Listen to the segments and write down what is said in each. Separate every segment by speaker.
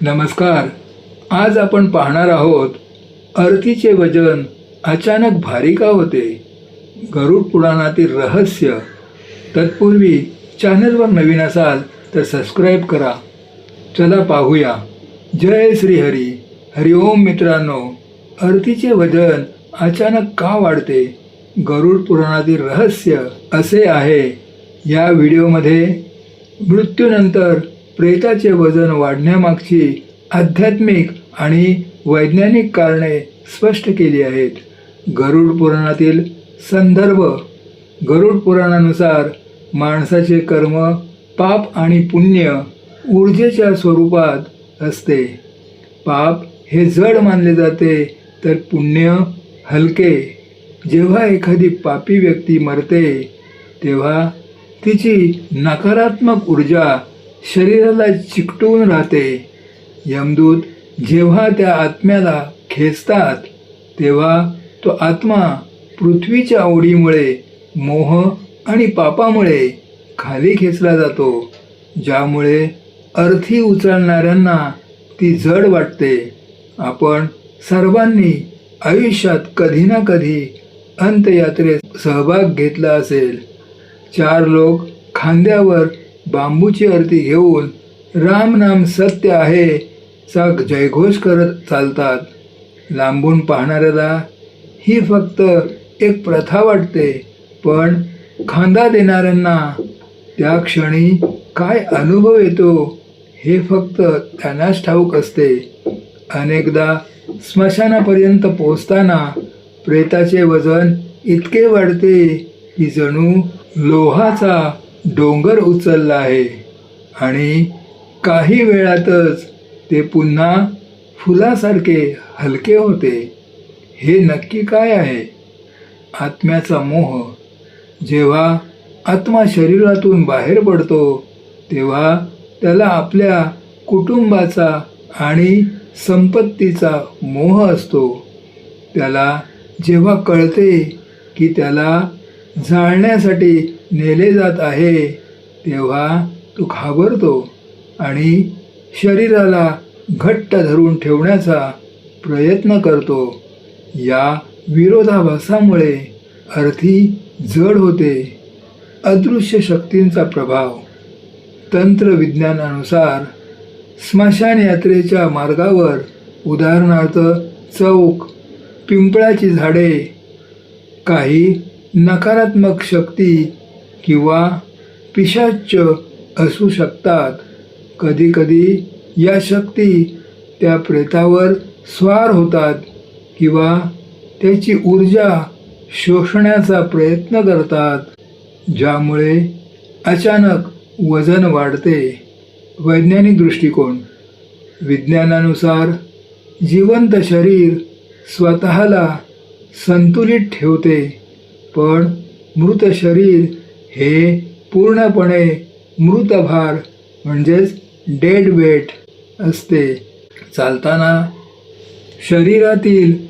Speaker 1: नमस्कार. आज आपण पाहणार आहोत अर्थीचे वजन अचानक भारी का होते? गरुड पुराणातील रहस्य. तत्पूर्वी चॅनलवर नवीन असाल तर सबस्क्राईब करा. चला पाहूया. जय श्रीहरी. हरिओम मित्रांनो. अर्थीचे वजन अचानक का वाढते? गरुड पुराणातील रहस्य असे आहे. या व्हिडिओमध्ये मृत्यूनंतर प्रेताचे वजन वाढण्यामागची आध्यात्मिक आणि वैज्ञानिक कारणे स्पष्ट केली आहेत. गरुड पुराणातील संदर्भ गरुड पुराणानुसार माणसाचे कर्म पाप आणि पुण्य ऊर्जेच्या स्वरूपात असते. पाप हे जड मानले जाते तर पुण्य हलके. जेव्हा एखादी पापी व्यक्ती मरते तेव्हा तिची नकारात्मक ऊर्जा शरीराला चिकटून राहते. यमदूत जेव्हा त्या आत्म्याला खेचतात तेव्हा तो आत्मा पृथ्वीच्या ओढीमुळे मोह आणि पापामुळे खाली खेचला जातो ज्यामुळे अर्थी उचलणाऱ्यांना ती जड वाटते. आपण सर्वांनी आयुष्यात कधी ना कधी अंतयात्रेत सहभाग घेतला असेल. चार लोक खांद्यावर बांबूची आरती घेऊन राम नाम सत्य आहे चा जयघोष करत चालतात. लांबून पाहणाऱ्याला ही फक्त एक प्रथा वाटते पण खांदा देणाऱ्यांना त्या क्षणी काय अनुभव येतो हे फक्त त्यांनाच ठाऊक असते. अनेकदा स्मशानापर्यंत पोचताना प्रेताचे वजन इतके वाढते की जणू लोहाचा डोंगर उचलला आहे. आणि काही वेळातच ते पुन्हा फुलासारखे हलके होते. हे नक्की काय आहे? आत्म्याचा मोह. जेव्हा आत्मा शरीरातून बाहेर पडतो तेव्हा त्याला आपल्या कुटुंबाचा आणि संपत्तीचा मोह असतो. त्याला जेव्हा कळते की त्याला जाळण्यासाठी नेले जात आहे तेव्हा तो घाबरतो आणि शरीराला घट्ट धरून ठेवण्याचा प्रयत्न करतो. या विरोधाभासामुळे अर्थी जड होते. अदृश्य शक्तींचा प्रभाव. तंत्रविज्ञानानुसार स्मशान यात्रेच्या मार्गावर उदाहरणार्थ चौक पिंपळाची झाडे काही नकारात्मक शक्ती किंवा पिशाच असू शकतात. कधीकधी या शक्ती त्या प्रेतावर स्वार होतात किंवा त्याची ऊर्जा शोषण्याचा प्रयत्न करतात ज्यामुळे अचानक वजन वाढते. वैज्ञानिक दृष्टिकोन. विज्ञानानुसार जिवंत शरीर स्वतःला संतुलित ठेवते पण मृत शरीर हे पूर्णपणे मृतभार म्हणजेच डेड वेट असते. चालताना शरीरातील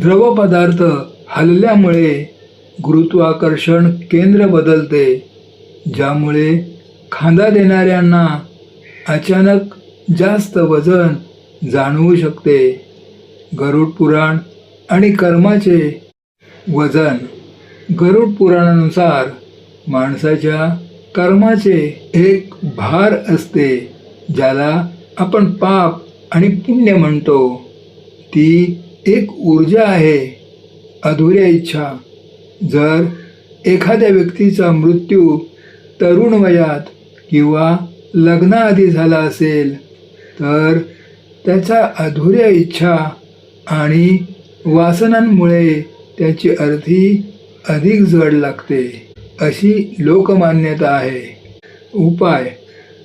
Speaker 1: द्रवपदार्थ हलल्यामुळे गुरुत्वाकर्षण केंद्र बदलते ज्यामुळे खांदा देणाऱ्यांना अचानक जास्त वजन जाणवू शकते. गरुड पुराण आणि कर्माचे वजन. गरुड पुराणानुसार माणसाच्या कर्माचे एक भार असते ज्याला आपण पाप आणि पुण्य म्हणतो. ती एक ऊर्जा आहे अधुऱ्या इच्छा. जर एखाद्या व्यक्तीचा मृत्यू तरुण वयात किंवा लग्नाआधी झाला असेल तर त्याच्या अधुऱ्या इच्छा आणि वासनांमुळे त्याची अर्थी अधिक जड लागते. अशी लोकमान्यता आहे. उपाय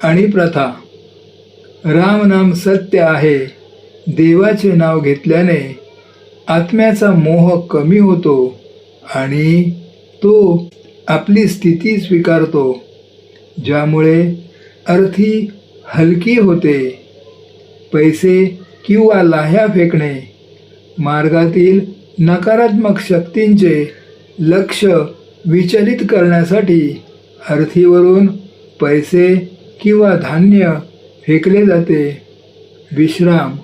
Speaker 1: आणि प्रथा. रामनाम सत्य आहे. देवाचे नाव घेतल्याने आत्म्याचा मोह कमी होतो आणि तो आपली स्थिती स्वीकारतो ज्यामुळे अर्थी हलकी होते. पैसे किंवा लाह्या फेकणे मार्गातील नकारात्मक शक्तींचे लक्ष विचलित करण्यासाठी अर्थीवरून पैसे किंवा धान्य फेकले जाते. विश्राम.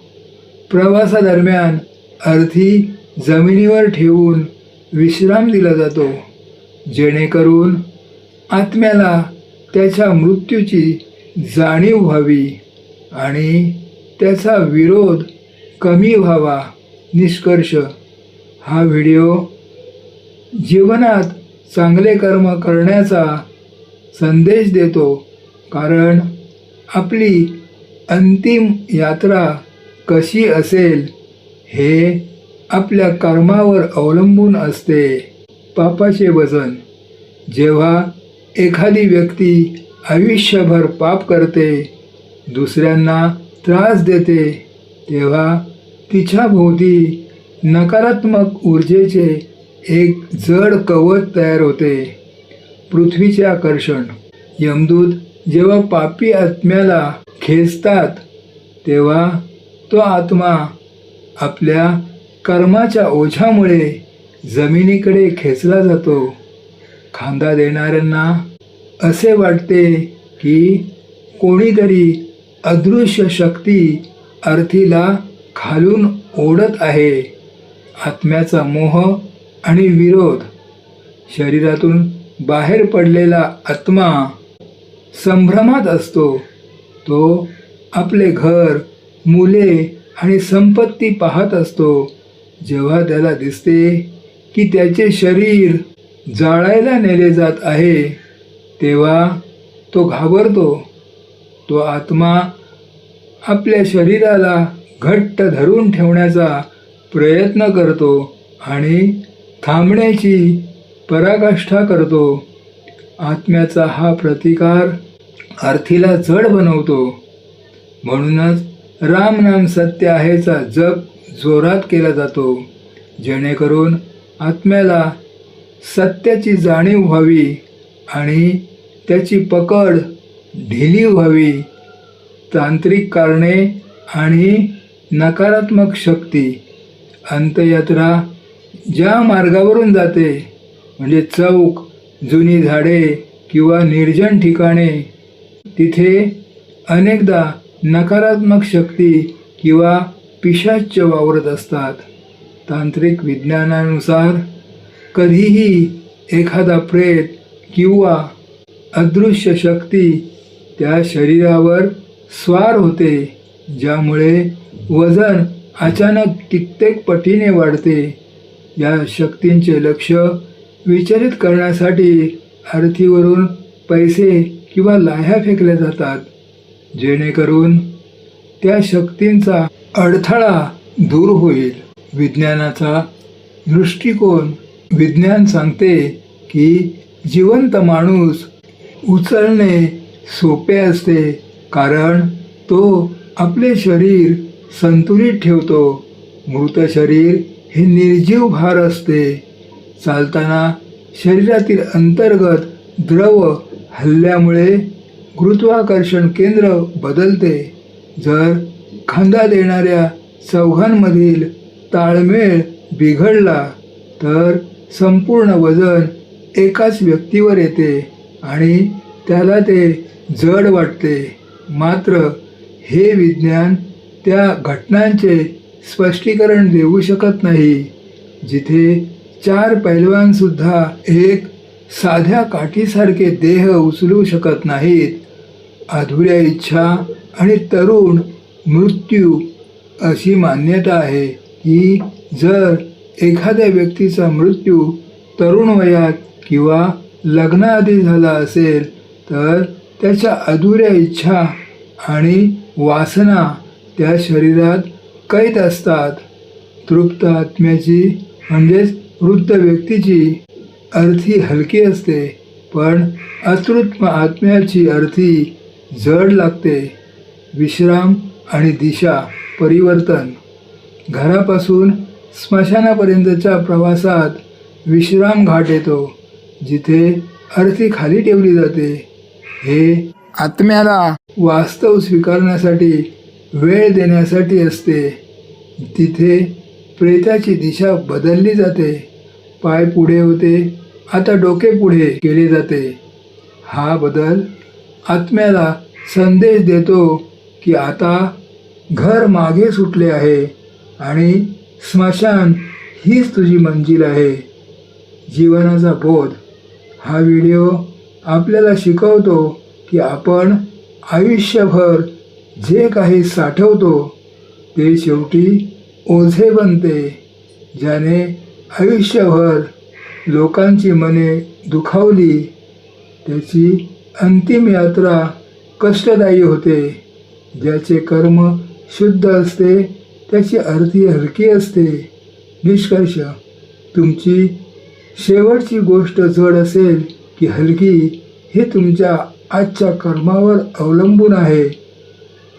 Speaker 1: प्रवासादरम्यान अर्थी जमिनीवर ठेवून विश्राम दिला जातो जेणेकरून आत्म्याला त्याच्या मृत्यूची जाणीव व्हावी आणि त्याचा विरोध कमी व्हावा निष्कर्ष. हा व्हिडिओ जीवनात चांगले कर्म करण्याचा संदेश देतो कारण आपली अंतिम यात्रा कशी असेल हे आपल्या कर्मावर अवलंबून असते. पापाचे वजन जेव्हा एखादी व्यक्ती आयुष्यभर पाप करते दुसऱ्यांना त्रास देते तेव्हा तिच्या भोवती नकारात्मक ऊर्जेचे एक जड कवच तयार होते. पृथ्वीचे आकर्षण. यमदूत जेव्हा पापी आत्म्याला खेचतात तेव्हा तो आत्मा आपल्या कर्माच्या ओझ्यामुळे जमिनीकडे खेचला जातो. खांदा देणाऱ्यांना असे वाटते की कोणीतरी अदृश्य शक्ती अर्थीला खालून ओढत आहे. आत्म्याचा मोह आणि विरोध. शरीरातून बाहेर पडलेला आत्मा संभ्रमात असतो. तो आपले घर मुले आणि संपत्ती पाहत असतो. जेव्हा त्याला दिसते की त्याचे शरीर जाळायला नेले जात आहे तेव्हा तो घाबरतो. तो आत्मा आपल्या शरीराला घट्ट धरून ठेवण्याचा प्रयत्न करतो आणि थांबण्याची पराकाष्ठा करतो. आत्म्याचा हा प्रतिकार अर्थीला जड बनवतो. म्हणूनच राम नाम सत्य आहेचा जप जोरात केला जातो. जेणेकरून आत्म्याला सत्याची जाणीव व्हावी आणि त्याची पकड ढिली व्हावी. तांत्रिक कारणे आणि नकारात्मक शक्ती. अंतयात्रा ज्या मार्गावरून जाते म्हणजे चौक जुनी झाडे किंवा निर्जन ठिकाणे तिथे अनेकदा नकारात्मक शक्ती किंवा पिशाच्य वावरत असतात. तांत्रिक विज्ञानानुसार कधीही एखादा प्रेत किंवा अदृश्य शक्ती त्या शरीरावर स्वार होते ज्यामुळे वजन अचानक कित्येक पटीने वाढते. या शक्तींचे लक्ष विचलित करण्यासाठी अर्थीवरून पैसे किंवा लाह्या फेकल्या जातात. जेणेकरून त्या शक्तींचा अडथळा दूर होईल. विज्ञानाचा दृष्टिकोन विज्ञान सांगते की जिवंत माणूस उचलणे सोपे असते कारण तो आपले शरीर संतुलित ठेवतो. मृत शरीर हे निर्जीव भार असते. चालताना शरीरातील अंतर्गत द्रव हल्ल्यामुळे गुरुत्वाकर्षण केंद्र बदलते. जर खांदा देणाऱ्या चौघांमधील ताळमेळ बिघडला तर संपूर्ण वजन एकाच व्यक्तीवर येते आणि त्याला ते जड वाटते. मात्र हे विज्ञान त्या घटनांचे स्पष्टीकरण देऊ शकत नाही. जिथे चार पैलवानसुद्धा एक साध्या काठीसारखे देह उचलू शकत नाहीत. अधुऱ्या इच्छा आणि तरुण मृत्यू अशी मान्यता आहे की जर एखाद्या व्यक्तीचा मृत्यू तरुण वयात किंवा लग्नाआधी झाला असेल तर त्याच्या अधुऱ्या इच्छा आणि वासना त्या शरीरात कैद असतात. तृप्त आत्म्याची म्हणजेच वृद्ध व्यक्तीची अर्थी हलकी असते. पण अतृत्म आत्म्याची अर्थी जड लागते. विश्राम आणि दिशा परिवर्तन. घरापासून स्मशानापर्यंतच्या प्रवासात विश्राम घाट येतो जिथे अर्थी खाली ठेवली जाते. हे आत्म्याला वास्तव स्वीकारण्यासाठी वेळ देण्यासाठी असते. तिथे प्रेताची दिशा बदलली जाते. पाय पुढे होते. आता डोके पुढे केले जाते. हा बदल आत्म्याला संदेश देतो की आता घर मागे सुटले आहे आणि स्मशान हीच तुझी मंजिल आहे. जीवनाचा बोध. हा व्हिडिओ आपल्याला शिकवतो की आपण आयुष्यभर जे काही साठवतो ते शेवटी ओझे बनते ज्याने आयुष्यभर लोकांची मने दुखावली. त्याची अंतिम यात्रा कष्टदायी होते. ज्याचे कर्म शुद्ध असते त्याची अर्थी हलकी असते. निष्कर्ष तुमची शेवटची गोष्ट जड असेल की हलकी हे तुमच्या आजच्या कर्मावर अवलंबून आहे.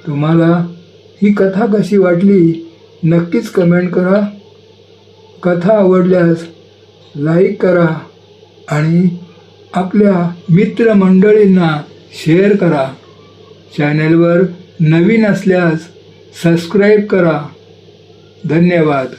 Speaker 1: तुम्हाला ही कथा कशी वाटली नक्कीच कमेंट करा. कथा आवडल्यास लाईक करा आणि आपल्या मित्रमंडळींना शेअर करा. चॅनेलवर नवीन असल्यास सबस्क्राईब करा. धन्यवाद.